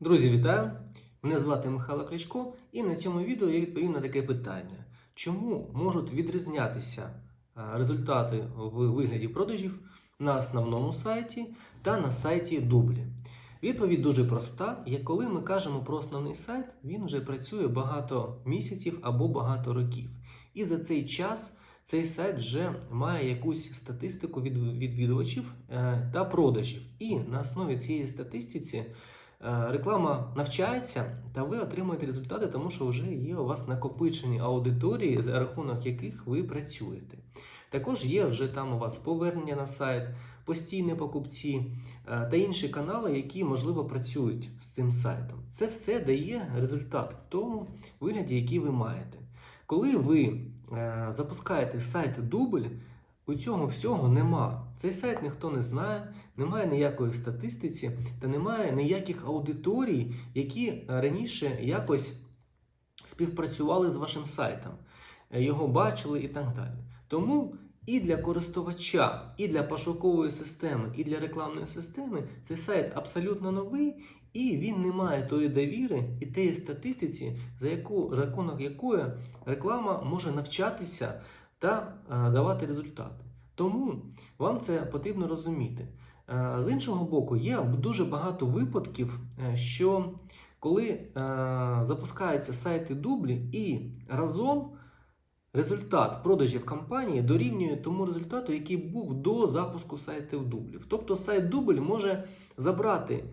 Друзі, вітаю! Мене звати Михайло Кличко, і на цьому відео я відповім на таке питання: чому можуть відрізнятися е, результати в вигляді продажів на основному сайті та на сайті дублі? Відповідь дуже проста. Як коли ми кажемо про основний сайт, він вже працює багато місяців або багато років. І за цей час цей сайт вже має якусь статистику від відвідувачів е, та продажів. І на основі цієї статистиці реклама навчається, та ви отримуєте результати, тому що вже є у вас накопичені аудиторії, за рахунок яких ви працюєте. Також є вже там у вас повернення на сайт, постійні покупці е, та інші канали, які можливо працюють з цим сайтом. Це все дає результат в тому вигляді, який ви маєте. Коли ви е, запускаєте сайт дубль, у цього всього нема. Цей сайт ніхто не знає, немає ніякої статистиці та немає ніяких аудиторій, які раніше якось співпрацювали з вашим сайтом, е, його бачили і так далі. Тому і для користувача, і для пошукової системи, і для рекламної системи цей сайт абсолютно новий, і він не має тої довіри і тієї статистиці, за яку рахунок якої реклама може навчатися та е, давати результати. Тому вам це потрібно розуміти. Е, З іншого боку, є дуже багато випадків, е, що коли е, запускаються сайти дублі і разом результат продажів компанії дорівнює тому результату, який був до запуску сайтів дублів. Тобто сайт дубль може забрати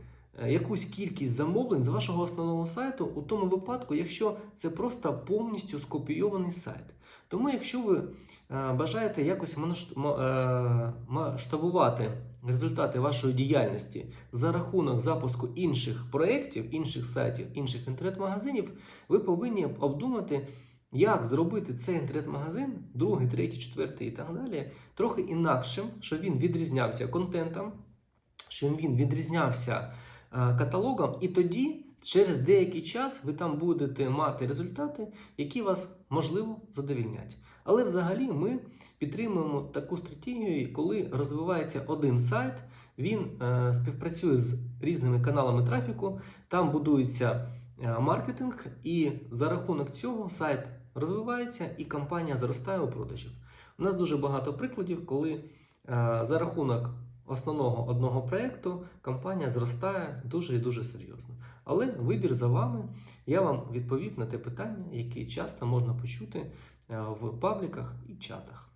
якусь кількість замовлень з вашого основного сайту у тому випадку, якщо це просто повністю скопійований сайт. Тому, якщо ви е, бажаєте якось е, масштабувати результати вашої діяльності за рахунок запуску інших проєктів, інших сайтів, інших інтернет-магазинів, ви повинні обдумати, як зробити цей інтернет-магазин, другий, третій, четвертий і так далі, трохи інакшим, щоб він відрізнявся контентом, щоб він відрізнявся е, каталогом, і тоді. Через деякий час ви там будете мати результати, які вас можливо задовільнять. Але взагалі ми підтримуємо таку стратегію, коли розвивається один сайт, він е, співпрацює з різними каналами трафіку, там будується е, маркетинг, і за рахунок цього сайт розвивається і компанія зростає у продажів. У нас дуже багато прикладів, коли е, за рахунок основного одного проєкту компанія зростає дуже і дуже серйозно. Але вибір за вами. Я вам відповів на те питання, яке часто можна почути е, в пабліках і чатах.